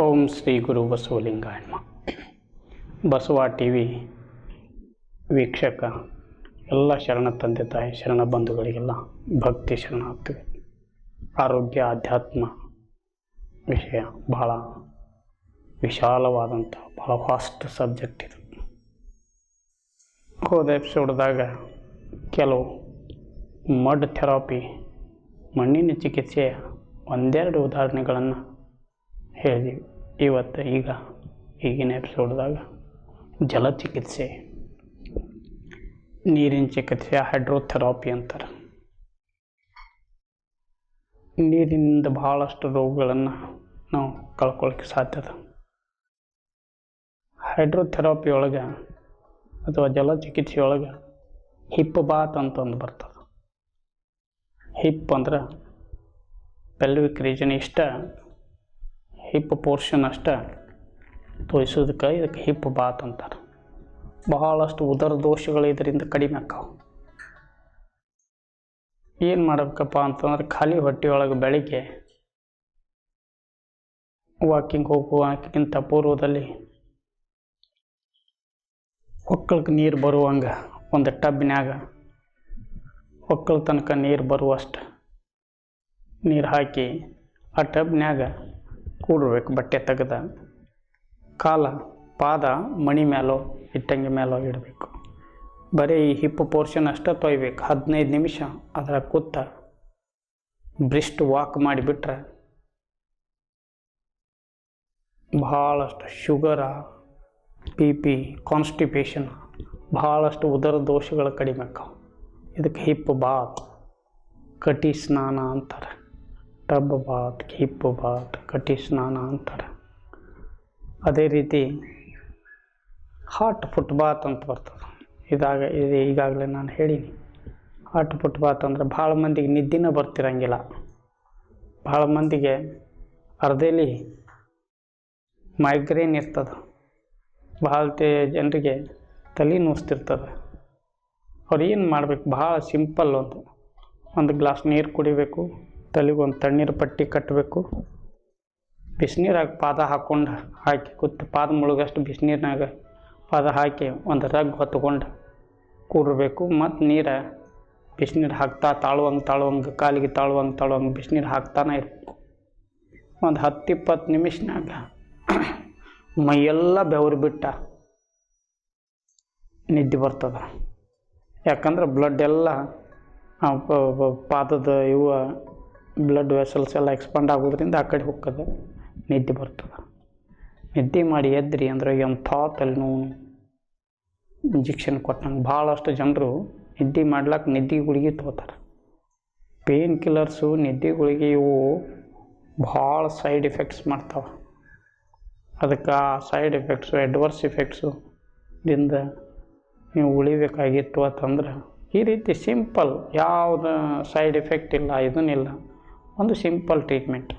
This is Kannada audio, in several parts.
ಓಂ ಶ್ರೀ ಗುರು ಬಸವಲಿಂಗಾಯಣ್ಣ ಬಸವ ಟಿ ವಿ ವೀಕ್ಷಕ, ಎಲ್ಲ ಶರಣ ತಂದೆ ತಾಯಿ, ಶರಣ ಬಂಧುಗಳಿಗೆಲ್ಲ ಭಕ್ತಿ ಶರಣ ಆಗ್ತೀವಿ ಆರೋಗ್ಯ ಆಧ್ಯಾತ್ಮ ವಿಷಯ ಬಹಳ ವಿಶಾಲವಾದಂಥ, ಬಹಳ ಫಾಸ್ಟ್ ಸಬ್ಜೆಕ್ಟ್ ಇದು. ಹೋದ ಎಪಿಸೋಡ್ದಾಗ ಕೆಲವು ಮಡ್ ಥೆರಪಿ ಮಣ್ಣಿನ ಚಿಕಿತ್ಸೆಯ ಒಂದೆರಡು ಉದಾಹರಣೆಗಳನ್ನು ಹೇಳಿದ್ವಿ ಇವತ್ತು ಈಗ ಈಗಿನ ಎಪಿಸೋಡ್ದಾಗ ಜಲಚಿಕಿತ್ಸೆ. ನೀರಿನ ಚಿಕಿತ್ಸೆ, ಹೈಡ್ರೋಥೆರಪಿ ಅಂತಾರೆ. ನೀರಿನಿಂದ ಭಾಳಷ್ಟು ರೋಗಗಳನ್ನು ನಾವು ಕಳ್ಕೊಳ್ಳೋಕ್ಕೆ ಸಾಧ್ಯದ ಹೈಡ್ರೋಥೆರಪಿ ಒಳಗೆ ಅಥವಾ ಜಲಚಿಕಿತ್ಸೆಯೊಳಗೆ ಹಿಪ್ ಬಾತ್ ಅಂತ ಒಂದು ಬರ್ತದೆ. ಹಿಪ್ ಅಂದ್ರೆ ಪೆಲ್ವಿಕ್ ರೀಜನ್ ಇಷ್ಟ ಹಿಪ್ ಪೋರ್ಷನ್ ಅಷ್ಟೇ ತೋರಿಸೋದಕ್ಕೆ ಇದಕ್ಕೆ ಹಿಪ್ ಬಾತ್ ಅಂತಾರೆ. ಬಹಳಷ್ಟು ಉದರ ದೋಷಗಳು ಇದರಿಂದ ಕಡಿಮೆ ಆಕಾವು ಏನು ಮಾಡಬೇಕಪ್ಪ ಅಂತಂದ್ರೆ ಖಾಲಿ ಹೊಟ್ಟೆಯೊಳಗೆ ಬೆಳಿಗ್ಗೆ ವಾಕಿಂಗ್ ಹೋಗುವಕ್ಕಿಂತ ಪೂರ್ವದಲ್ಲಿ ಒಕ್ಕಳಕ್ಕೆ ನೀರು ಬರುವಂಗೆ ಒಂದು ಟಬ್ನ್ಯಾಗ ಒಕ್ಕಳ ತನಕ ನೀರು ಬರುವಷ್ಟು ನೀರು ಹಾಕಿ ಆ ಟಬ್ನ್ಯಾಗ ಕೂಡಬೇಕು, ಬಟ್ಟೆ ತೆಗೆದ ಕಾಲ, ಪಾದ ಮಣಿ ಮೇಲೋ ಇಟ್ಟಂಗಿ ಮೇಲೋ ಇಡಬೇಕು. ಬರೀ ಈ ಹಿಪ್ ಪೋರ್ಷನ್ ಅಷ್ಟೇ ತೊಯ್ಬೇಕು. ಹದಿನೈದು ನಿಮಿಷ ಅದರ ಕೂತ ಬ್ರಿಸ್ಟ್ ವಾಕ್ ಮಾಡಿಬಿಟ್ರೆ ಭಾಳಷ್ಟು ಶುಗರ, ಬಿ ಪಿ ಕಾನ್ಸ್ಟಿಪೇಷನ್ ಭಾಳಷ್ಟು ಉದರ ದೋಷಗಳು ಕಡಿಮೆ ಇದಕ್ಕೆ ಹಿಪ್ ಬಾತ್ ಕಟಿ ಸ್ನಾನ ಅಂತಾರೆ. ಟಬ್ ಬಾತ್ ಕಿಪ್ಪು ಬಾತ್ ಕಟಿ ಸ್ನಾನ ಅಂತಾರೆ ಅದೇ ರೀತಿ ಹಾಟ್ ಫುಟ್ ಬಾತ್ ಅಂತ ಬರ್ತದೆ. ಇದಾಗ ಇದು ಈಗಾಗಲೇ ನಾನು ಹೇಳೀನಿ. ಹಾಟ್ ಫುಟ್ ಬಾತ್ ಅಂದರೆ ಭಾಳ ಮಂದಿಗೆ ನಿದ್ದಿನ ಬರ್ತಿರಂಗಿಲ್ಲ. ಭಾಳ ಮಂದಿಗೆ ಅರ್ಧೇಲಿ ಮೈಗ್ರೇನ್ ಇರ್ತದೆ. ಭಾಳ ಜನರಿಗೆ ತಲೆ ನೋಸ್ತಿರ್ತದೆ. ಅವ್ರು ಏನು ಮಾಡ್ಬೇಕು? ಭಾಳ ಸಿಂಪಲ್ ಒಂದು ಒಂದು ಗ್ಲಾಸ್ ನೀರು ಕುಡಿಬೇಕು. ತಲೆಗೆ ಒಂದು ತಣ್ಣೀರು ಪಟ್ಟಿ ಕಟ್ಟಬೇಕು. ಬಿಸಿನೀರಾಗ ಪಾದ ಹಾಕ್ಕೊಂಡು ಹಾಕಿ ಕೂತು ಪಾದ ಮುಳುಗಷ್ಟು ಬಿಸಿನೀರಿನಾಗ ಪಾದ ಹಾಕಿ ಒಂದು ರಗ್ ಹೊತ್ಕೊಂಡು ಕೂಡಬೇಕು. ಮತ್ತು ನೀರು ಬಿಸಿನೀರು ಹಾಕ್ತಾ ತಾಳುವಂಗೆ ತಾಳುವಂಗೆ, ಕಾಲಿಗೆ ತಾಳುವಂಗೆ ತಾಳುವಂಗೆ ಬಿಸಿನೀರು ಹಾಕ್ತಾನೆ ಇರಬೇಕು. ಒಂದು ಹತ್ತು ಇಪ್ಪತ್ತು ನಿಮಿಷನಾಗ ಮೈಯೆಲ್ಲ ಬೆವರು ಬಿಟ್ಟ ನಿದ್ದೆ ಬರ್ತದೆ. ಯಾಕಂದ್ರೆ ಬ್ಲಡ್ ಎಲ್ಲ ಪಾದದ ಇವು ಬ್ಲಡ್ ವೆಸಲ್ಸ್ ಎಲ್ಲ ಎಕ್ಸ್ಪಾಂಡ್ ಆಗೋದ್ರಿಂದ ಆ ಕಡೆ ಹೋಗ್ತದೆ. ನಿದ್ದೆ ಬರ್ತದೆ. ನಿದ್ದೆ ಮಾಡಿ ಎದ್ರಿ ಅಂದ್ರೆ ಎಂಥ ತಲೆನೋವು ಇಂಜೆಕ್ಷನ್ ಕೊಟ್ಟಂಗೆ ಭಾಳಷ್ಟು ಜನರು ನಿದ್ದೆ ಮಾಡ್ಲಿಕ್ಕೆ ನಿದ್ದೆ ಗುಳಿಗೆ ತೊಗೋತಾರೆ ಪೇನ್ ಕಿಲ್ಲರ್ಸು ನಿದ್ದೆ ಗುಳಿಗೆ ಇವು ಭಾಳ ಸೈಡ್ ಎಫೆಕ್ಟ್ಸ್ ಮಾಡ್ತಾವೆ. ಅದಕ್ಕೆ ಆ ಸೈಡ್ ಎಫೆಕ್ಟ್ಸು ಅಡ್ವರ್ಸ್ ಎಫೆಕ್ಟ್ಸು ದಿಂದ ನೀವು ಉಳಿಬೇಕಾಗಿತ್ತು ಅಂತಂದ್ರೆ ಈ ರೀತಿ ಸಿಂಪಲ್ ಯಾವುದು ಸೈಡ್ ಎಫೆಕ್ಟ್ ಇಲ್ಲ, ಇದನ್ನಿಲ್ಲ. ಒಂದು ಸಿಂಪಲ್ ಟ್ರೀಟ್ಮೆಂಟ್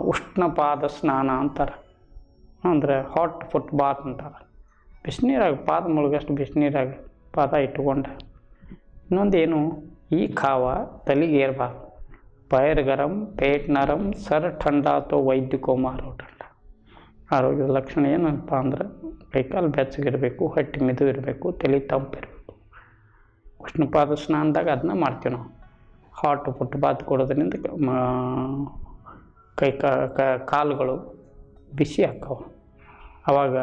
ಉಷ್ಣಪಾದ ಸ್ನಾನ ಅಂತಾರೆ. ಅಂದರೆ ಹಾಟ್ ಫುಟ್ ಬಾತ್ ಅಂತಾರೆ. ಬಿಸಿನೀರಾಗ ಪಾದ ಮುಳುಗಷ್ಟು ಬಿಸಿನೀರಾಗ ಪಾದ ಇಟ್ಕೊಂಡೆ. ಇನ್ನೊಂದೇನು, ಈ ಖಾವ ತಲೆಗೇರ್ಬಾರ್ದು ಪೈರ್ ಗರಂ, ಪೇಟ್ ನರಂ, ಸರ್ ಠಂಡ ಅಥವಾ ವೈದ್ಯಕೋ ಮಾರೋ ಠಂಡ. ಆರೋಗ್ಯದ ಲಕ್ಷಣ ಏನಪ್ಪ ಅಂದ್ರೆ, ಕೈಕಾಲು ಬೆಚ್ಚಗಿರಬೇಕು, ಹೊಟ್ಟೆ ಮೆದು ಇರಬೇಕು ತಲೆ ತಂಪಿರಬೇಕು. ಉಷ್ಣಪಾದ ಸ್ನಾನದಾಗ ಅದನ್ನ ಮಾಡ್ತೀವಿ ನಾವು. ಹಾಟ್ ಫುಟ್ ಬಾತ್ ಕೊಡೋದ್ರಿಂದ ಕ- ಕಾಲುಗಳು ಬಿಸಿ ಆಕ್ಕವು ಆವಾಗ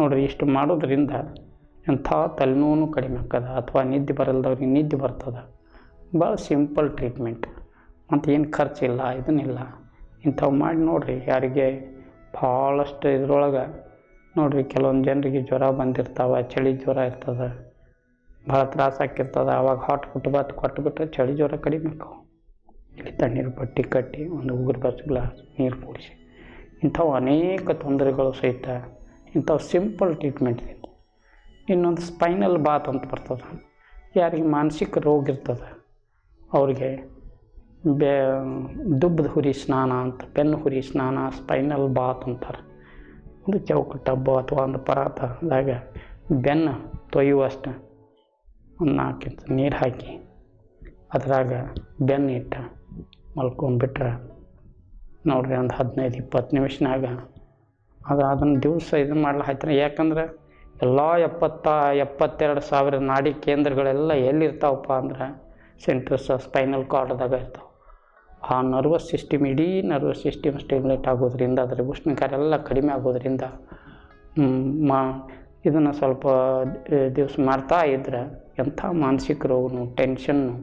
ನೋಡಿರಿ ಇಷ್ಟು ಮಾಡೋದ್ರಿಂದ ಎಂಥ ತಲೆನೋವು ಕಡಿಮೆ ಆಗ್ತದ ಅಥವಾ ನಿದ್ದೆ ಬರಲ್ದವ್ರಿಗೆ ನಿದ್ದೆ ಬರ್ತದೆ. ಭಾಳ ಸಿಂಪಲ್ ಟ್ರೀಟ್ಮೆಂಟ್. ಮತ್ತು ಏನು ಖರ್ಚಿಲ್ಲ, ಇದನ್ನಿಲ್ಲ. ಇಂಥವು ಮಾಡಿ ನೋಡಿರಿ ಯಾರಿಗೆ ಭಾಳಷ್ಟು ಇದ್ರೊಳಗೆ ನೋಡಿರಿ ಕೆಲವೊಂದು ಜನರಿಗೆ ಜ್ವರ ಬಂದಿರ್ತಾವೆ, ಚಳಿ ಜ್ವರ ಇರ್ತದೆ. ಭಾಳ ತ್ರಾಸ ಆಕಿರ್ತದೆ ಅವಾಗ ಹಾಟ್ ಕೊಟ್ಟು ಬಾತ್ ಕೊಟ್ಬಿಟ್ರೆ ಚಳಿ ಜ್ವರ ಕಡಿಮೆ ಆಕ್ಕವು ಇಲ್ಲಿ ತಣ್ಣೀರು ಬಟ್ಟೆ ಕಟ್ಟಿ ಒಂದು ಉಗುರು ಬಸ್ ಗ್ಲಾಸ್ ನೀರು ಕುಡಿಸಿ ಇಂಥವು ಅನೇಕ ತೊಂದರೆಗಳು ಸಹಿತ, ಇಂಥವು ಸಿಂಪಲ್ ಟ್ರೀಟ್ಮೆಂಟ್ ಇನ್ನೊಂದು ಸ್ಪೈನಲ್ ಬಾತ್ ಅಂತ ಬರ್ತದೆ. ಯಾರಿಗೆ ಮಾನಸಿಕ ರೋಗ ಇರ್ತದೆ, ಅವ್ರಿಗೆ ಬೇ, ದುಬ್ಬದ ಹುರಿ ಸ್ನಾನ ಅಂತ, ಬೆನ್ನು ಹುರಿ ಸ್ನಾನ ಸ್ಪೈನಲ್ ಬಾತ್ ಅಂತಾರೆ. ಒಂದು ಚೌಕ ಟಬ್ಬು ಅಥವಾ ಒಂದು ಪರಾತದಾಗ ಬೆನ್ನು ತೊಯ್ಯುವಷ್ಟು ಒಂದು ನಾಲ್ಕು ಇಂಚು ನೀರು ಹಾಕಿ ಅದ್ರಾಗ ಬೆನ್ನು ಇಟ್ಟು ಮಲ್ಕೊಂಡ್ಬಿಟ್ರೆ ನೋಡ್ರಿ ಒಂದು ಹದಿನೈದು, ಇಪ್ಪತ್ತು ನಿಮಿಷನಾಗ ಅದು ಅದನ್ನು ದಿವಸ ಇದನ್ನು ಹಾಕ್ತಾರೆ ಯಾಕಂದ್ರೆ ಎಲ್ಲ ಎಪ್ಪತ್ತ, ಎಪ್ಪತ್ತೆರಡು ಸಾವಿರ ನಾಡಿ ಕೇಂದ್ರಗಳೆಲ್ಲ ಎಲ್ಲಿರ್ತಾವಪ್ಪ ಅಂದ್ರೆ ಸೆಂಟ್ರಸ್ ಸ್ಪೈನಲ್ ಕಾರ್ಡ್ದಾಗ ಇರ್ತಾವೆ. ಆ ನರ್ವಸ್ ಸಿಸ್ಟಮ್ ಇಡೀ ನರ್ವಸ್ ಸಿಸ್ಟಮ್ ಸ್ಟಿಮ್ಯುಲೇಟ್ ಆಗೋದ್ರಿಂದ ಅದರ ಉಷ್ಣಕಾರ ಎಲ್ಲ ಕಡಿಮೆ ಆಗೋದ್ರಿಂದ ಮಾ ಇದನ್ನು ಸ್ವಲ್ಪ ದಿವಸ ಮಾಡ್ತಾ ಇದ್ರೆ ಎಂಥ ಮಾನಸಿಕ ರೋಗನು ಟೆನ್ಷನ್ನು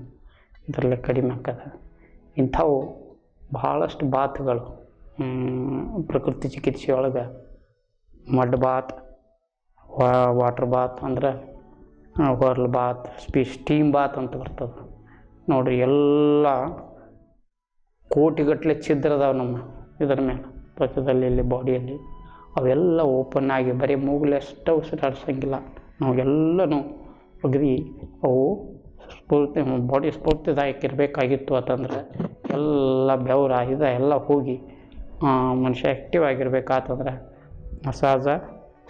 ಇದರಲ್ಲೇ ಕಡಿಮೆ ಆಗ್ತದೆ. ಇಂಥವು ಭಾಳಷ್ಟು ಬಾತ್ಗಳು ಪ್ರಕೃತಿ ಚಿಕಿತ್ಸೆ ಒಳಗೆ ಮಡ್ ಬಾತ್ ವಾಟರ್ ಬಾತ್ ಅಂದ್ರೆ ಹೊರ್ಲ್ ಬಾತ್ ಸ್ಪೀ ಸ್ಟೀಮ್ ಬಾತ್ ಅಂತ ಬರ್ತದೆ. ನೋಡ್ರಿ ಎಲ್ಲ ಕೋಟಿಗಟ್ಟಲೆ ಛಿದ್ರ ಅದಾವೆ ನಮ್ಮ ಇದರ ಮೇಲೆ ತ್ವಚದಲ್ಲಿ ಇಲ್ಲಿ ಬಾಡಿಯಲ್ಲಿ ಅವೆಲ್ಲ ಓಪನ್ ಆಗಿ ಬರೀ ಮೂಗಲೆಷ್ಟು ಉಸಿರಾಡ್ಸಂಗಿಲ್ಲ ನಾವೆಲ್ಲನೂ ಅಗದಿ ಅವು ಸ್ಫೂರ್ತಿ ಬಾಡಿ ಸ್ಫೂರ್ತಿದಾಯಕ ಇರಬೇಕಾಗಿತ್ತು ಅಂತಂದ್ರೆ ಎಲ್ಲ ಬೆವರ ಇದ ಎಲ್ಲ ಹೋಗಿ ಮನುಷ್ಯ ಆ್ಯಕ್ಟಿವ್ ಆಗಿರ್ಬೇಕಾತಂದ್ರೆ ಮಸಾಜ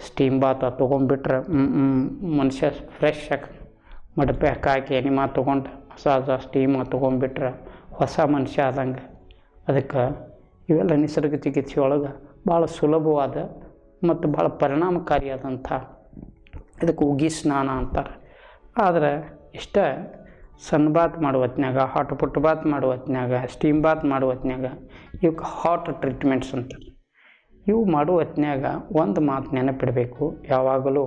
ಸ್ಟೀಮ್ ಬಾತ್ ತೊಗೊಂಡ್ಬಿಟ್ರೆ ಮನುಷ್ಯ ಫ್ರೆಶ್ ಆಗಿ ಮಡಪೆ ಹಾಕಿ ಎನಿಮಾ ತೊಗೊಂಡು ಮಸಾಜ ಸ್ಟೀಮ ತೊಗೊಂಡ್ಬಿಟ್ರೆ ಹೊಸ ಮನುಷ್ಯ ಆದಂಗೆ. ಅದಕ್ಕೆ ಇವೆಲ್ಲ ನಿಸರ್ಗ ಚಿಕಿತ್ಸೆ ಒಳಗೆ ಭಾಳ ಸುಲಭವಾದ ಮತ್ತು ಭಾಳ ಪರಿಣಾಮಕಾರಿಯಾದಂಥ ಇದಕ್ಕೆ ಉಗಿ ಸ್ನಾನ ಅಂತಾರೆ. ಆದರೆ ಇಷ್ಟ ಸಣ್ಣ ಬಾತ್ ಮಾಡುವ ಹೊತ್ನಾಗ ಹಾಟ್ ಪುಟ್ ಬಾತ್ ಮಾಡುವ ಹೊತ್ನಾಗ ಸ್ಟೀಮ್ ಬಾತ್ ಮಾಡುವ ಹೊತ್ನಾಗ ಇವಕ್ಕೆ ಹಾಟ್ ಟ್ರೀಟ್ಮೆಂಟ್ಸ್ ಅಂತಾರೆ. ಇವು ಮಾಡುವ ಹೊತ್ನಾಗ ಒಂದು ಮಾತು ನೆನಪಿಡಬೇಕು, ಯಾವಾಗಲೂ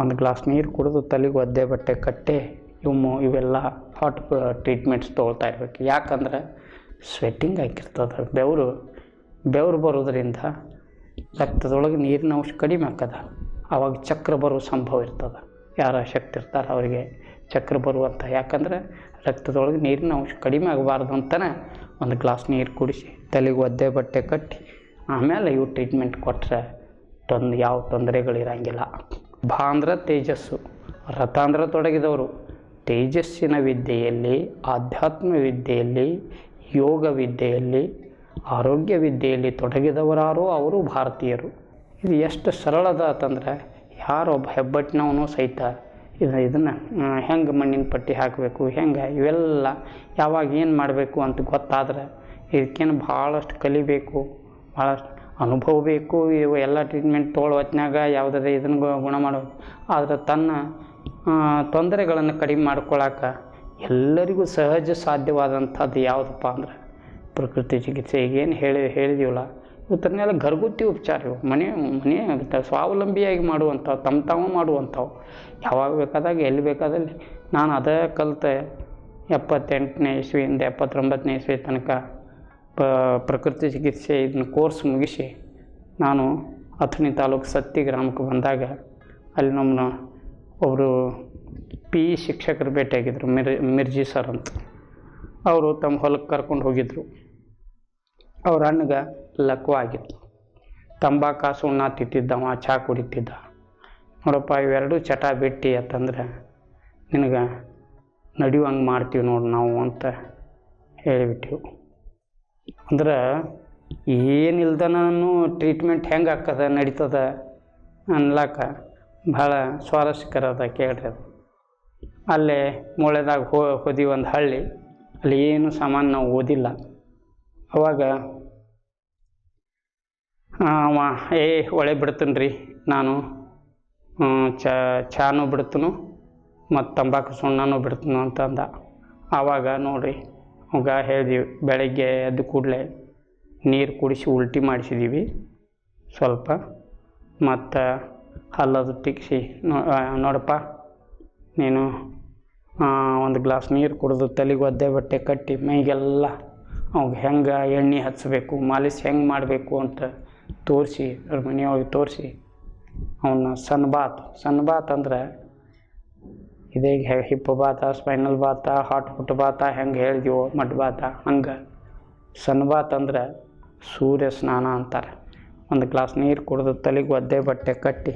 ಒಂದು ಗ್ಲಾಸ್ ನೀರು ಕುಡಿದು ತಲೆಗೆ ಒದ್ದೆ ಬಟ್ಟೆ ಕಟ್ಟೆ, ಇವು ಇವೆಲ್ಲ ಹಾಟ್ ಟ್ರೀಟ್ಮೆಂಟ್ಸ್ ತೊಗೊಳ್ತಾ ಇರಬೇಕು. ಯಾಕಂದ್ರೆ ಸ್ವೆಟ್ಟಿಂಗ್ ಆಗಿರ್ತದೆ, ಬೆವರು ಬೆವರು ಬರೋದ್ರಿಂದ ರಕ್ತದೊಳಗೆ ನೀರಿನ ಅಂಶ ಕಡಿಮೆ ಆಗ್ತದೆ ಆವಾಗ ಚಕ್ರ ಬರೋ ಸಂಭವ ಇರ್ತದೆ. ಯಾರು ಶಕ್ತಿ ಇರ್ತಾರೆ ಅವರಿಗೆ ಚಕ್ರ ಬರುವಂಥ ಯಾಕಂದ್ರೆ ರಕ್ತದೊಳಗೆ ನೀರಿನ ಅಂಶ ಕಡಿಮೆ ಆಗಬಾರ್ದು ಅಂತಲೇ ಒಂದು ಗ್ಲಾಸ್ ನೀರು ಕುಡಿಸಿ ತಲೆಗೆ ಒದ್ದೆ ಬಟ್ಟೆ ಕಟ್ಟಿ ಆಮೇಲೆ ಇವು ಟ್ರೀಟ್ಮೆಂಟ್ ಕೊಟ್ಟರೆ ತೊಂದ್ ಯಾವ ತೊಂದರೆಗಳಿರಂಗಿಲ್ಲ ಭಾ ಅಂದ್ರೆ ತೇಜಸ್ಸು. ರಥ ಅಂದ್ರೆ ತೊಡಗಿದವರು ತೇಜಸ್ಸಿನ ವಿದ್ಯೆಯಲ್ಲಿ, ಆಧ್ಯಾತ್ಮ ವಿದ್ಯೆಯಲ್ಲಿ, ಯೋಗ ವಿದ್ಯೆಯಲ್ಲಿ, ಆರೋಗ್ಯ ವಿದ್ಯೆಯಲ್ಲಿ ತೊಡಗಿದವರಾರೋ ಅವರು ಭಾರತೀಯರು. ಇದು ಎಷ್ಟು ಸರಳದ ಅಂತಂದ್ರೆ ಯಾರೊಬ್ಬ ಹೆಬ್ಬಟ್ಟಿನವನು ಸಹಿತ ಇದು ಇದನ್ನು ಹೆಂಗೆ ಮಣ್ಣಿನ ಪಟ್ಟಿ ಹಾಕಬೇಕು, ಹೆಂಗೆ ಇವೆಲ್ಲ ಯಾವಾಗ ಏನು ಮಾಡಬೇಕು ಅಂತ ಗೊತ್ತಾದ್ರೆ ಇದಕ್ಕೇನು ಭಾಳಷ್ಟು ಕಲಿಬೇಕು, ಭಾಳಷ್ಟು ಅನುಭವ ಬೇಕು, ಇವು ಎಲ್ಲ ಟ್ರೀಟ್ಮೆಂಟ್ ತೊಗೊಳ್ಳೋ ಹೊತ್ನ್ಯಾಗ ಯಾವುದಾದ್ರೆ ಇದನ್ನು ಗುಣ ಮಾಡೋದು ಆದರೆ ತನ್ನ ತೊಂದರೆಗಳನ್ನು ಕಡಿಮೆ ಮಾಡ್ಕೊಳ್ಳೋಕೆ ಎಲ್ಲರಿಗೂ ಸಹಜ ಸಾಧ್ಯವಾದಂಥದ್ದು ಯಾವುದಪ್ಪ ಅಂದ್ರೆ ಪ್ರಕೃತಿ ಚಿಕಿತ್ಸೆ. ಈಗೇನು ಹೇಳಿ ಹೇಳಿದೀವಲ್ಲ ಇವತ್ತನ್ನೆಲ್ಲ ಘರ್ಗುತ್ತಿ ಉಪಚಾರ ಇವು ಮನೆ ಮನೆ ಸ್ವಾವಲಂಬಿಯಾಗಿ ಮಾಡುವಂಥವು ತಮ್ಮ ತಾವು ಮಾಡುವಂಥವು. ಯಾವಾಗ ಬೇಕಾದಾಗ ಎಲ್ಲಿ ಬೇಕಾದಲ್ಲಿ. ನಾನು ಅದೇ ಕಲಿತೆ ಎಪ್ಪತ್ತೆಂಟನೇ ಇಸ್ವಿಯಿಂದ ಎಪ್ಪತ್ತೊಂಬತ್ತನೇ ಇಸ್ವಿ ತನಕ ಪ, ಪ್ರಕೃತಿ ಚಿಕಿತ್ಸೆ ಇದನ್ನ ಕೋರ್ಸ್ ಮುಗಿಸಿ ನಾನು ಅಥಣಿ ತಾಲೂಕು ಸತ್ತಿ ಗ್ರಾಮಕ್ಕೆ ಬಂದಾಗ ಅಲ್ಲಿ ನಮ್ಮನ್ನ ಒಬ್ಬರು ಪಿ ಇ ಶಿಕ್ಷಕರು ಭೇಟಿಯಾಗಿದ್ದರು ಮಿರ್, ಮಿರ್ಜಿ ಸರ್ ಅಂತ. ಅವರು ತಮ್ಮ ಹೊಲಕ್ಕೆ ಕರ್ಕೊಂಡು ಹೋಗಿದ್ದರು ಅವ್ರ ಅಣ್ಣಗೆ ಲಕ್ವ ಆಗಿತ್ತು ತಂಬಾಕು, ಸುಣ್ಣ ತಿಂತಿದ್ದವ ಚಹಾ ಕುಡಿತಿದ್ದ. ನೋಡಪ್ಪ, ಇವೆರಡೂ ಚಟ ಬಿಟ್ಟು ಅಂತಂದ್ರೆ ನಿನಗೆ ನಡೆಯುವಂಗೆ ಮಾಡ್ತೀವಿ ನೋಡಿ ನಾವು ಅಂತ ಹೇಳಿಬಿಟ್ಟಿವು. ಅಂದ್ರೆ ಏನಿಲ್ದನೂ ಟ್ರೀಟ್ಮೆಂಟ್ ಹೆಂಗೆ ಆಕ್ಕದ ನಡೀತದ ಅನ್ಲಾಕ ಭಾಳ ಸ್ವಾರಸ್ಯಕರ ಅದ ಕೇಳ್ರಿ ಅದು. ಅಲ್ಲೇ ಮೂಳೆದಾಗ ಹೋ, ಹೋದಿ ಒಂದು ಹಳ್ಳಿ, ಅಲ್ಲಿ ಏನು ಸಾಮಾನು ನಾವು ಓದಿಲ್ಲ. ಅವಾಗ ಅವ, ಏ, ಒಳೆ ಬಿಡ್ತೀನಿ ರೀ ನಾನು ಚಾ, ಚಾನು ಬಿಡ್ತನು, ಮತ್ತು ತಂಬಾಕು ಸುಣ್ಣನೂ ಬಿಡ್ತನು ಅಂತ ಅಂದ ಆವಾಗ ನೋಡ್ರಿ ಅವಾಗ ಹೇಳಿದ್ವಿ, ಬೆಳಗ್ಗೆ ಎದ್ದು ಕೂಡಲೇ ನೀರು ಕುಡಿಸಿ ಉಲ್ಟಿ ಮಾಡಿಸಿದ್ದೀವಿ ಸ್ವಲ್ಪ. ಮತ್ತು ಹಲ್ಲದು ಟಿಕ್ಸಿ ನೋಡಪ್ಪ, ನೀನು ಒಂದು ಗ್ಲಾಸ್ ನೀರು ಕುಡಿದು ತಲೆಗೆ ಒದ್ದೆ ಬಟ್ಟೆ ಕಟ್ಟಿ, ಮೈಗೆಲ್ಲ ಅವಾಗ ಹೆಂಗೆ ಎಣ್ಣೆ ಹಚ್ಚಬೇಕು ಮಾಲಿಶ್ ಹೆಂಗೆ ಮಾಡಬೇಕು ಅಂತ ತೋರಿಸಿ ಅವ್ರ ಮನೆಯೊಳಗೆ ತೋರಿಸಿ. ಅವನ್ನ ಸಣ್ಣ ಬಾತ್ ಸಣ್ಣ ಬಾತ್ ಅಂದ್ರೆ ಇದೇ hip bath spinal bath hot foot bath ಹೆಂಗೆ ಹೇಳಿದೀವೋ ಮಡ್ ಬಾತ ಹಂಗೆ. ಸಣ್ಣ ಬಾತ್ ಅಂದ್ರೆ ಸೂರ್ಯ ಸ್ನಾನ ಅಂತಾರೆ. ಒಂದು ಗ್ಲಾಸ್ ನೀರು ಕುಡಿದು ತಲೆಗೆ ಒದ್ದೆ ಬಟ್ಟೆ ಕಟ್ಟಿ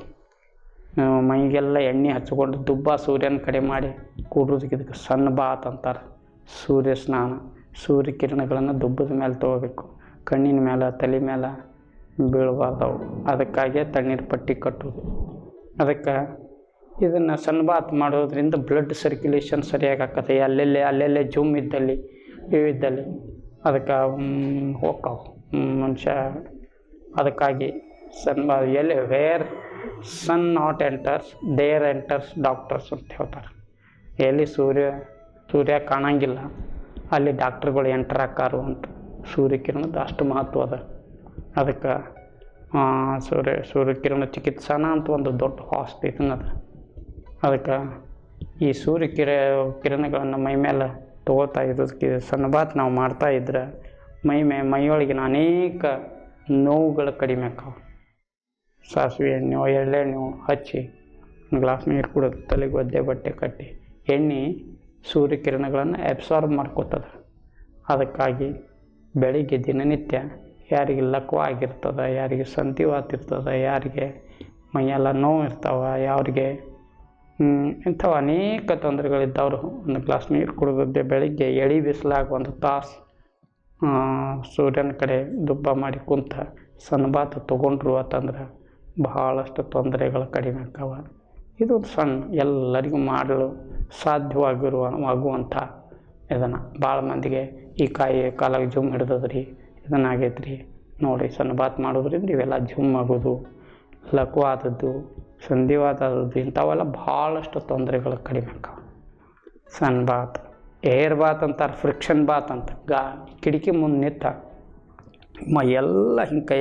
ಮೈಗೆಲ್ಲ ಎಣ್ಣೆ ಹಚ್ಕೊಂಡು ದುಬ್ಬ ಸೂರ್ಯನ ಕಡೆ ಮಾಡಿ ಕೂಡೋದಕ್ಕೆ ಇದಕ್ಕೆ ಸಣ್ಣ ಬಾತ್ ಅಂತಾರೆ. ಸೂರ್ಯ ಸ್ನಾನ, ಸೂರ್ಯ ಕಿರಣಗಳನ್ನು ದುಬ್ಬದ ಮೇಲೆ ತೊಗೋಬೇಕು. ಕಣ್ಣಿನ ಮೇಲೆ ತಲೆ ಮೇಲೆ ಬೀಳಬಾರ್ದವು. ಅದಕ್ಕಾಗಿ ತಣ್ಣೀರು ಪಟ್ಟಿ ಕಟ್ಟೋದು ಅದಕ್ಕೆ ಇದನ್ನು ಸಣ್ಣ ಮಾಡೋದ್ರಿಂದ ಬ್ಲಡ್ ಸರ್ಕ್ಯುಲೇಷನ್ ಸರಿಯಾಗಿ ಆಕತ್ತೆ ಅಲ್ಲೆಲ್ಲೇ ಅಲ್ಲೆಲ್ಲೇ ಜುಮ್ ಇದ್ದಲ್ಲಿ ಇವು ಇದ್ದಲ್ಲಿ ಅದಕ್ಕೆ ಹೋಗ್ತಾವೆ. ಮನುಷ್ಯ ಅದಕ್ಕಾಗಿ ಸನ್ಬಾತ್ ಎಲ್ಲಿ where sun not enters there enters doctors ಅಂತ ಹೇಳ್ತಾರೆ. ಎಲ್ಲಿ ಸೂರ್ಯ ಸೂರ್ಯ ಕಾಣಂಗಿಲ್ಲ, ಅಲ್ಲಿ ಡಾಕ್ಟ್ರುಗಳು ಎಂಟರ್ ಹಾಕಾರು ಅಂತ. ಸೂರ್ಯಕಿರಣದ ಅಷ್ಟು ಮಹತ್ವ ಅದ. ಅದಕ್ಕೆ ಸೂರ್ಯ ಸೂರ್ಯಕಿರಣ ಚಿಕಿತ್ಸಾನ ಅಂತ ಒಂದು ದೊಡ್ಡ ಹಾಸ್ಪಿಟಲ್ ಅದ. ಅದಕ್ಕೆ, ಈ ಸೂರ್ಯ ಕಿರ, ಕಿರಣಗಳನ್ನು ಮೈ ಮೇಲೆ ತೊಗೋತಾ ಇರೋದಕ್ಕೆ ಸನ್ಬಾತ್ ನಾವು ಮಾಡ್ತಾ ಇದ್ರೆ ಮೈ ಮೇ, ಮೈಯೊಳಗಿನ ಅನೇಕ ನೋವುಗಳು ಕಡಿಮೆ ಆಕಾವು ಸಾಸಿವೆ ಎಣ್ಣೆ ಎಳ್ಳೆಣ್ಣೆ ಹಚ್ಚಿ ಗ್ಲಾಸ್ ನೀರು ಕುಡಿದು ತಲೆಗೆ ಒದ್ದೆ ಬಟ್ಟೆ ಕಟ್ಟಿ ಎಣ್ಣೆ ಸೂರ್ಯ ಕಿರಣಗಳನ್ನು ಅಬ್ಸಾರ್ಬ್ ಮಾಡ್ಕೋತದ. ಅದಕ್ಕಾಗಿ ಬೆಳಿಗ್ಗೆ ದಿನನಿತ್ಯ ಯಾರಿಗೆ ಲಕ್ವ ಆಗಿರ್ತದೆ, ಯಾರಿಗೆ ಸಂಧಿವಾತ ಇರ್ತದೆ ಯಾರಿಗೆ ಮೈಯೆಲ್ಲ ನೋವು ಇರ್ತಾವೆ ಯಾರಿಗೆ ಇಂಥವು ಅನೇಕ ತೊಂದರೆಗಳಿದ್ದವರು. ಒಂದು ಗ್ಲಾಸ್ ನೀರು ಕುಡಿದದ್ದೇ ಬೆಳಿಗ್ಗೆ ಎಳಿ ಬಿಸಿಲಾಗ ಒಂದು ತಾಸು ಸೂರ್ಯನ ಕಡೆ ದುಬ್ಬ ಮಾಡಿ ಕುಂತ ಸನ್ಬಾತ ತೊಗೊಂಡ್ರು ಅಂತಂದ್ರೆ ಬಹಳಷ್ಟು ತೊಂದರೆಗಳು ಕಡಿಮೆ ಆಗ್ತಾವೆ. ಇದು ಸಣ್ಣ, ಎಲ್ಲರಿಗೂ ಮಾಡಲು ಸಾಧ್ಯವಾಗಿರುವ, ಆಗುವಂಥ ಇದನ್ನು. ಭಾಳ ಮಂದಿಗೆ ಈ ಕಾಯಿ ಕಾಲಾಗ ಜುಮ್ ಹಿಡ್ದದ್ರಿ. ಇದನ್ನು ನೋಡಿ ನೋಡಿರಿ ಬಾತ್ ಮಾಡೋದ್ರಿಂದ ಇವೆಲ್ಲ ಜುಮ್ ಆಗೋದು ಲಘು ಆದದ್ದು ಸಂಧಿವಾದ ಆದದ್ದು ಇಂಥವೆಲ್ಲ ಭಾಳಷ್ಟು ತೊಂದರೆಗಳು ಕಡಿಮೆ ಆಕಾವ ಸಣ್ಣ ಬಾತ್ ಏರ್ ಬಾತ್ ಅಂತಾರೆ, ಫ್ರಿಕ್ಷನ್ ಬಾತ್ ಅಂತ ಗಾ, ಕಿಟಕಿ ಮುಂದೆ ನಿಂತ ಮೈಯೆಲ್ಲ ಹಿಂಗೆ ಕೈ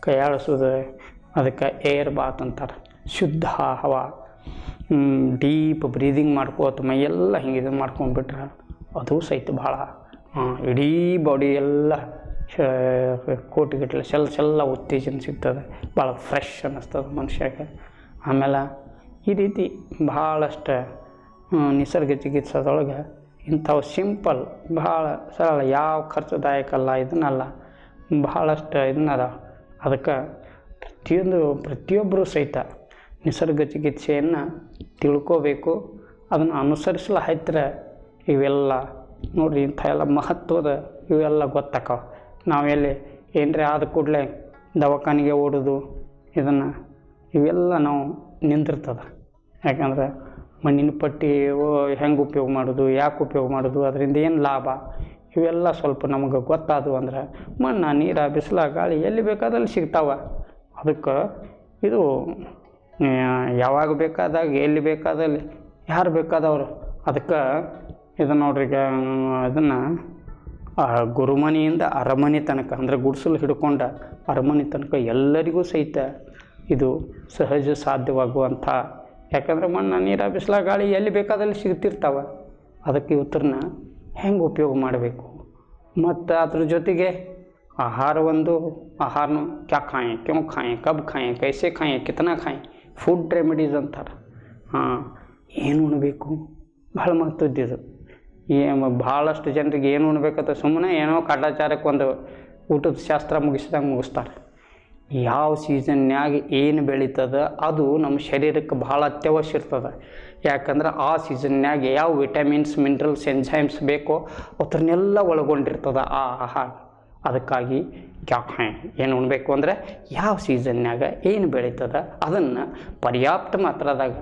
ಕೈಯಾಡಿಸೋದು ಅದಕ್ಕೆ ಏರ್ ಬಾತ್ ಅಂತಾರೆ. ಶುದ್ಧ ಹವಾ. ಡೀಪ್ ಬ್ರೀದಿಂಗ್ ಮಾಡ್ಕೋತ ಮೈಯೆಲ್ಲ ಹಿಂಗೆ ಇದು ಮಾಡ್ಕೊಂಡ್ಬಿಟ್ರೆ ಅದು ಸಹಿತ ಭಾಳ ಇಡೀ ಬಾಡಿ ಎಲ್ಲ ಕೋಟಿಗಟ್ಟಲೆ ಸೆಲ್ಸ್ ಎಲ್ಲ ಉತ್ತೇಜನ ಸಿಗ್ತದೆ. ಭಾಳ ಫ್ರೆಶ್ ಅನ್ನಿಸ್ತದೆ ಮನುಷ್ಯಾಗೆ ಆಮೇಲೆ ಈ ರೀತಿ ಭಾಳಷ್ಟು ನಿಸರ್ಗ ಚಿಕಿತ್ಸೆದೊಳಗೆ ಇಂಥವು ಸಿಂಪಲ್, ಭಾಳ ಸರಳ, ಯಾವ ಖರ್ಚುದಾಯಕ ಅಲ್ಲ, ಇದನ್ನಲ್ಲ. ಭಾಳಷ್ಟು ಇದನ್ನದ. ಅದಕ್ಕೆ ಪ್ರತಿಯೊಂದು ಪ್ರತಿಯೊಬ್ಬರು ಸಹಿತ ನಿಸರ್ಗ ಚಿಕಿತ್ಸೆಯನ್ನು ತಿಳ್ಕೋಬೇಕು. ಅದನ್ನು ಅನುಸರಿಸಲು ಹತ್ತಿರ ಇವೆಲ್ಲ ನೋಡಿರಿ ಇಂಥ ಎಲ್ಲ ಮಹತ್ವದ ಇವೆಲ್ಲ ಗೊತ್ತಾಕವ. ನಾವು ಎಲ್ಲಿ ಏನರೇ ಆದ ಕೂಡಲೇ ದವಾಖಾನೆಗೆ ಓಡೋದು, ಇದನ್ನು, ಇವೆಲ್ಲ ನಾವು ನಿಂತಿರ್ತದೆ. ಯಾಕಂದ್ರೆ ಮಣ್ಣಿನ ಪಟ್ಟಿ ಹೆಂಗೆ ಉಪಯೋಗ ಮಾಡೋದು, ಯಾಕೆ ಉಪಯೋಗ ಮಾಡೋದು, ಅದರಿಂದ ಏನು ಲಾಭ? ಇವೆಲ್ಲ ಸ್ವಲ್ಪ ನಮಗೆ ಗೊತ್ತಾದವು ಅಂದ್ರೆ ಮಣ್ಣು, ನೀರು, ಬಿಸಿಲ, ಗಾಳಿ ಎಲ್ಲಿ ಬೇಕಾದಲ್ಲಿ ಸಿಗ್ತಾವೆ. ಅದಕ್ಕೆ ಇದು ಯಾವಾಗ ಬೇಕಾದಾಗ ಎಲ್ಲಿ ಬೇಕಾದಲ್ಲಿ, ಯಾರು ಬೇಕಾದವರು. ಅದಕ್ಕೆ ಇದು ನೋಡ್ರಿ ಈಗ ಅದನ್ನು ಗುರುಮನೆಯಿಂದ ಅರಮನೆ ತನಕ, ಅಂದರೆ ಗುಡಿಸಲು ಹಿಡ್ಕೊಂಡ ಅರಮನೆ ತನಕ ಎಲ್ಲರಿಗೂ ಸಹಿತ ಇದು ಸಹಜ ಸಾಧ್ಯವಾಗುವಂಥ. ಯಾಕಂದ್ರೆ ಮಣ್ಣು, ನೀರ, ಬಿಸಿಲ, ಗಾಳಿ ಎಲ್ಲಿ ಬೇಕಾದಲ್ಲಿ ಸಿಗ್ತಿರ್ತಾವೆ. ಅದಕ್ಕೆ ಇವತ್ತರನ್ನ ಹೆಂಗೆ ಉಪಯೋಗ ಮಾಡಬೇಕು? ಮತ್ತು ಅದ್ರ ಜೊತೆಗೆ ಆಹಾರ ಒಂದು, ಆಹಾರನು ಕ್ಯಾ ಖಾಯೆ, ಕ್ಯೂ ಖಾಯೆ, ಕಬ್ ಖಾಯೆ, ಕೈಸೆ ಖಾಯೆ, ಕಿತನ ಖಾಯೆ ಫುಡ್ ರೆಮಿಡೀಸ್ ಅಂತಾರೆ. ಹಾಂ, ಏನು ಉಣಬೇಕು? ಭಾಳ ಮಹತ್ವದ್ದಿದು. ಏನು ಭಾಳಷ್ಟು ಜನರಿಗೆ ಏನು ಉಣ್ಬೇಕಂತ ಸುಮ್ಮನೆ ಏನೋ ಕಾಟಾಚಾರಕ್ಕೆ ಒಂದು ಊಟದ ಶಾಸ್ತ್ರ ಮುಗಿಸಿದಂಗೆ ಮುಗಿಸ್ತಾರೆ. ಯಾವ ಸೀಸನ್ನಾಗ ಏನು ಬೆಳೀತದ ಅದು ನಮ್ಮ ಶರೀರಕ್ಕೆ ಭಾಳ ಅತ್ಯವಶ್ಯ ಇರ್ತದೆ. ಯಾಕಂದ್ರೆ ಆ ಸೀಸನ್ಯಾಗ ಯಾವ ವಿಟಮಿನ್ಸ್, ಮಿನರಲ್ಸ್ ಎಂಜೈಮ್ಸ್ ಬೇಕೋ ಅದನ್ನೆಲ್ಲ ಒಳಗೊಂಡಿರ್ತದೆ ಆ ಆಹಾರ. ಅದಕ್ಕಾಗಿ ಯಾಕೆ ಏನು ಉಣ್ಬೇಕು ಅಂದರೆ ಯಾವ ಸೀಸನ್ನಾಗ ಏನು ಬೆಳೀತದ ಅದನ್ನು ಪರ್ಯಾಪ್ತ ಮಾತ್ರದಾಗ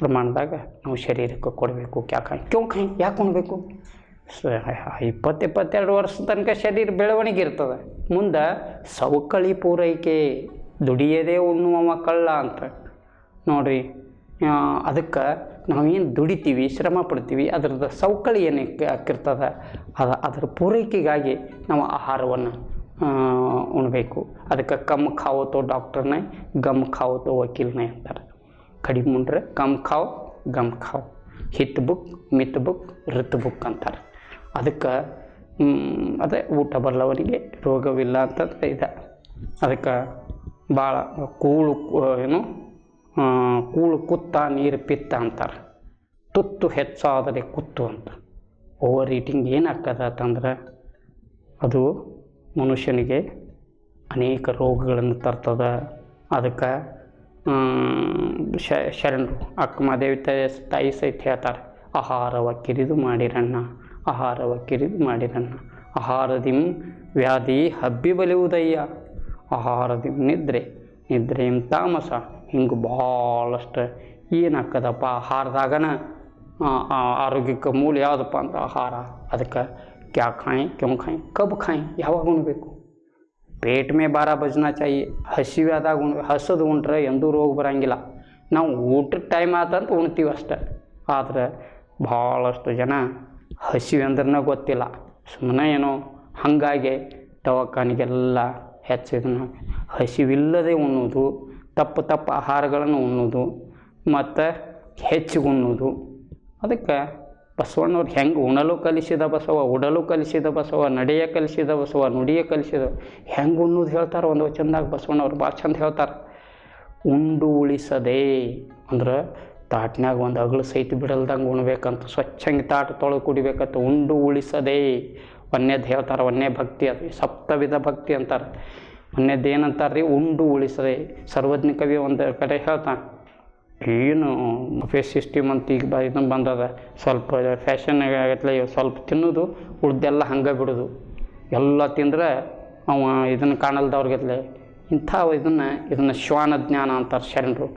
ಪ್ರಮಾಣದಾಗ ನಾವು ಶರೀರಕ್ಕೆ ಕೊಡಬೇಕು ಯಾಕೆ ಕೈ, ಯಾಕೆ ಸ ಇಪ್ಪತ್ತು ಇಪ್ಪತ್ತೆರಡು ವರ್ಷ ತನಕ ಶರೀರ ಬೆಳವಣಿಗೆ ಇರ್ತದೆ ಮುಂದೆ ಸವಕಳಿ ಪೂರೈಕೆ, ದುಡಿಯದೇ ಉಣ್ಣುವ ಕಳ್ಳ ಅಂತ. ನೋಡಿರಿ ಅದಕ್ಕೆ ನಾವೇನು ದುಡಿತೀವಿ, ಶ್ರಮ ಪಡ್ತೀವಿ, ಅದ್ರದ್ದು ಸವಕಳಿ ಏನಕ್ಕೆ ಹಾಕಿರ್ತದೆ, ಅದು, ಅದರ ಪೂರೈಕೆಗಾಗಿ ನಾವು ಆಹಾರವನ್ನು ಉಣಬೇಕು. ಅದಕ್ಕೆ ಕಮ್ ಖಾವೋ ತೋ ಡಾಕ್ಟರ್ನೇ, ಗಮ್ ಖಾವೋ ವಕೀಲ್ನೇ ಅಂತಾರೆ. ಕಡಿಮೆ ಉಂಡ್ರೆ ಕಮ್ ಖಾವ್, ಗಮ್ ಖಾವ್. ಹಿತ್ ಬುಕ್, ಮಿತ್ ಬುಕ್, ಋತ್ ಬುಕ್ ಅಂತಾರೆ. ಅದಕ್ಕೆ ಅದೇ ಊಟ ಬರಲವರಿಗೆ ರೋಗವಿಲ್ಲ ಅಂತಂದ್ರೆ ಇದೆ. ಅದಕ್ಕೆ ಭಾಳ ಕೂಳು ಏನು ಕೂಳು ಕುತ್ತ ನೀರು ಪಿತ್ತ ಅಂತಾರೆ. ತುತ್ತು ಹೆಚ್ಚಾದರೆ ಕುತ್ತು ಅಂತ. ಓವರ್ ಈಟಿಂಗ್ ಏನಾಗ್ತದೆ ಅಂತಂದ್ರೆ ಅದು ಮನುಷ್ಯನಿಗೆ ಅನೇಕ ರೋಗಗಳನ್ನು ತರ್ತದೆ. ಅದಕ್ಕೆ ಶರಣರು ಅಕ್ಕಮಾದೇವಿ ತಾಯಿ ತಾಯಿ ಸಹಿತ ಹೇಳ್ತಾರೆ, ಆಹಾರವ ಕಿರಿದು ಮಾಡಿರಣ್ಣ, ಆಹಾರವ ಕಿರಿದು ಮಾಡಿರಣ್ಣ, ಆಹಾರದಿಂ ವ್ಯಾಧಿ ಹಬ್ಬಿ ಬಲಿಯುವುದಯ್ಯ ಆಹಾರದಿಂ ನಿದ್ರೆ ನಿದ್ರೆಂ ತಾಮಸ, ಹಿಂಗೆ ಭಾಳಷ್ಟು ಏನಾಕ್ಕದಪ್ಪ ಆಹಾರದಾಗನ ಆರೋಗ್ಯಕ್ಕೆ ಮೂಲ ಯಾವುದಪ್ಪ ಅಂದ್ರೆ ಆಹಾರ, ಅದಕ್ಕೆ ಕ್ಯಾ ಖಾಯಿ ಕ್ಯೋ ಖಾಯಿ ಕಬ್ ಖಾಯಿ ಯಾವಾಗ ಉಣ್ಬೇಕು? ಪೇಟ್ ಮೇ ಬಾರ ಬಜನ ಚಾಯಿ ಹಸಿವೆ ಆದಾಗ ಉಣ್, ಹಸದು ಉಂಟ್ರೆ ಎಂದೂ ರೋಗ ಬರಂಗಿಲ್ಲ. ನಾವು ಊಟದ ಟೈಮ್ ಆತಂತ ಉಣ್ತೀವಿ ಅಷ್ಟೆ. ಆದರೆ ಭಾಳಷ್ಟು ಜನ ಹಸಿವೆ ಅಂದ್ರೆ ಗೊತ್ತಿಲ್ಲ. ಸುಮ್ಮನೆ ಏನೋ ಹಾಗಾಗಿ ದವಾಖಾನಿಗೆಲ್ಲ ಹೆಚ್ಚಿದನ್ನ ಹಸಿವಿಲ್ಲದೆ ಉಣ್ಣೋದು, ತಪ್ಪು ತಪ್ಪು ಆಹಾರಗಳನ್ನು ಉಣ್ಣೋದು, ಮತ್ತು ಹೆಚ್ಚಿಗೆ ಉಣ್ಣೋದು. ಅದಕ್ಕೆ ಬಸವಣ್ಣವ್ರು ಹೆಂಗೆ ಉಣಲು ಕಲಿಸಿದ ಬಸವ, ಉಡಲು ಕಲಿಸಿದ ಬಸವ, ನಡೆಯ ಕಲಿಸಿದ ಬಸವ, ನುಡಿಯ ಕಲಿಸಿದ ಹೆಂಗೆ ಉಣ್ಣೋದು ಹೇಳ್ತಾರೆ ಒಂದು ವಚನದಾಗ ಬಸವಣ್ಣವ್ರು, ಭಾಳ ಚಂದ ಹೇಳ್ತಾರೆ. ಉಂಡು ಉಳಿಸದೆ ಅಂದ್ರೆ ತಾಟ್ನಾಗ ಒಂದು ಅಗಳು ಸಹಿತ ಬಿಡಲ್ದಂಗೆ ಉಣ್ಬೇಕಂತ, ಸ್ವಚ್ಛಂಗೆ ತಾಟು ತೊಳೆದು ಕುಡಿಬೇಕಂತ ಉಂಡು ಉಳಿಸದೆ. ಒಂದೇದು ಹೇಳ್ತಾರೆ ಒಂದೇ ಭಕ್ತಿ ಅದು, ಸಪ್ತವಿಧ ಭಕ್ತಿ ಅಂತಾರೆ. ಒಂದೇದು ಏನಂತಾರೆ ರೀ ಉಂಡು ಉಳಿಸದೆ. ಸರ್ವಜ್ಞ ಕವಿ ಒಂದು ಕಡೆ ಹೇಳ್ತಾನೆ ಏನು ಫೇಸ್ ಸಿಸ್ಟಮ್ ಅಂತ ಈಗ ಬ ಇದನ್ನು ಬಂದದ. ಸ್ವಲ್ಪ ಫ್ಯಾಷನ್ ಆಗತ್ಲೆ ಸ್ವಲ್ಪ ತಿನ್ನೋದು, ಉಳ್ದೆಲ್ಲ ಹಂಗೆ ಬಿಡೋದು. ಎಲ್ಲ ತಿಂದರೆ ಅವ ಇದನ್ನು ಕಾಣಲ್ದವ್ರಿಗತ್ಲೆ ಇಂಥ ಇದನ್ನು ಇದನ್ನು ಶ್ವಾನ ಜ್ಞಾನ ಅಂತಾರೆ ಶರಣರು.